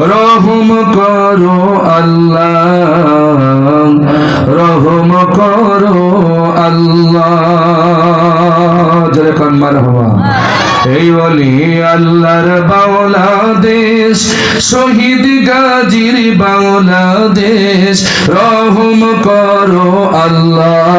রহম করো আল্লাহ। রহম করো আল্লাহ। এই বলি আল্লাহর বাংলাদেশ শহীদ গাজীর বাংলাদেশ রহম করো আল্লাহ।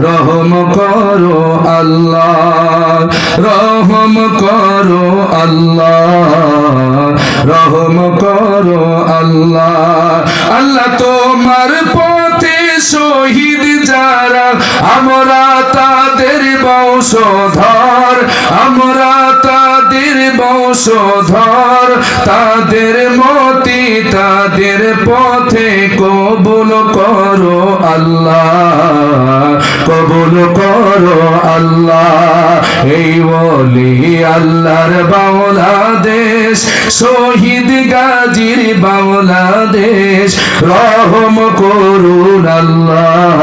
রহম করো আল্লাহ। রহম করো আল্লাহ। রহম করো আল্লাহ। আল্লাহ তোমার পথে শহীদ যারা, আমরা তাদের বংশধর, আমরা তাদের বংশধর, তাদের মতি তাদের পথে কবুল করো আল্লাহ। কবুল করো আল্লাহ। এই বলি আল্লাহর বাংলাদেশ শহীদ গাজীর বাংলাদেশ। রহম করুন আল্লাহ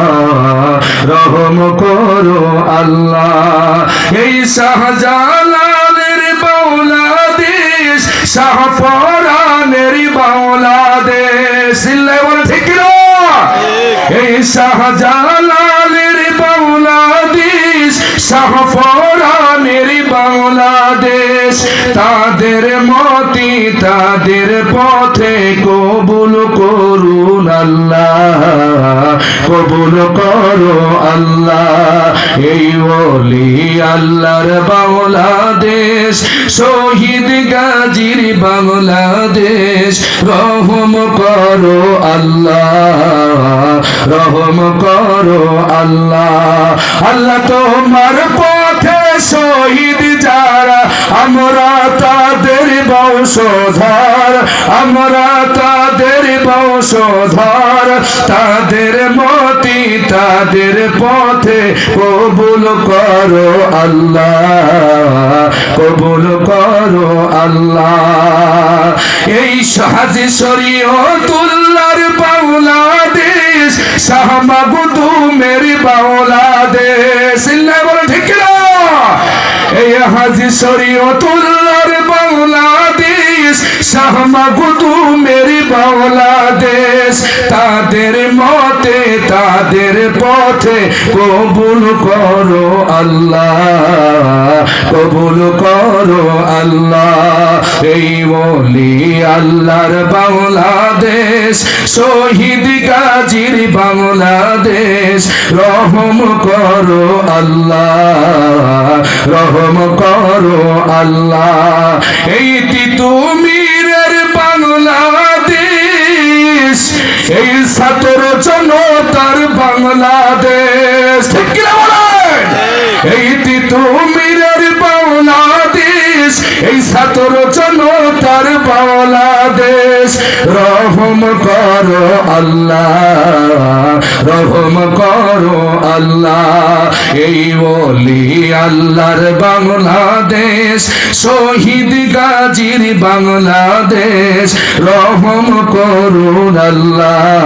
রহম করো আল্লাহ। এই শাহজালালের বাংলাদেশ শাহপরানের বাংলাদেশ। ঠিক এই শাহজালালের পথে কবুল করুন আল্লাহ, কবুল করো আল্লাহ। এই বলি আল্লাহর বাংলাদেশ, শহীদ গাজীর বাংলাদেশ, রহম করো আল্লাহ, রহম করো আল্লাহ। আল্লাহ তোমার পথে শহীদ যারা, আমরা বংশধর আমরা তাদের বংশধর তাদের মতি, তাদের পথে কবুল করো আল্লাহ, কবুল করো আল্লাহ। এই সাহায্য শরীয়তুল্লাহর বাংলাদেশ শাহমাগুদুমের বাংলাদেশ। ইল্লা বলে, ঠিক এই হাজি শরীয়তুল্লাহর বাংলাদেশ শাহমাগুদুমের বাংলাদেশ, তাদের মতে, তাদের পথে কবুল করো আল্লাহ, কবুল করো আল্লাহ। এই বলি আল্লাহর বাংলাদেশ, শহীদ গাজীর বাংলাদেশ, রহম করো আল্লাহ, রহম করো আল্লাহ। এই তিতুমিরের সাতর জনতার বাংলাদেশ রহম করো আল্লাহ, রহম করো আল্লাহ। এই বলি আল্লাহর বাংলাদেশ, শহীদ গাজীর বাংলাদেশ। রহম করুন আল্লাহ,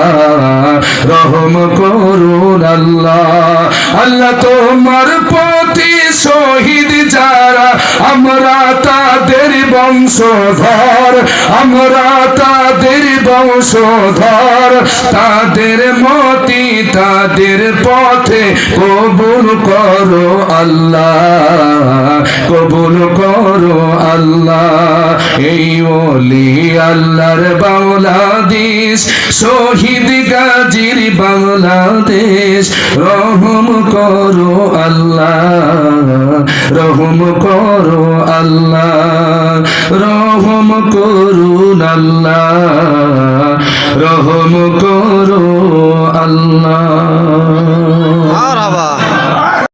রহম করুন আল্লাহ। আল্লাহ তোমার প্রতি শহীদ যারা, আমরা তাদের বংশধর আমরা তাদের বংশধর, তাদের মতি তাদের পথে কবুল করো আল্লাহ, কবুল করো আল্লাহ। এই ওলি আল্লাহর বাংলাদেশ, শহীদ গাজীর বাংলাদেশ, রহম করো আল্লাহ, রহম করো আল্লাহ, রহম করুন আল্লাহ। রহম করো আল্লাহ।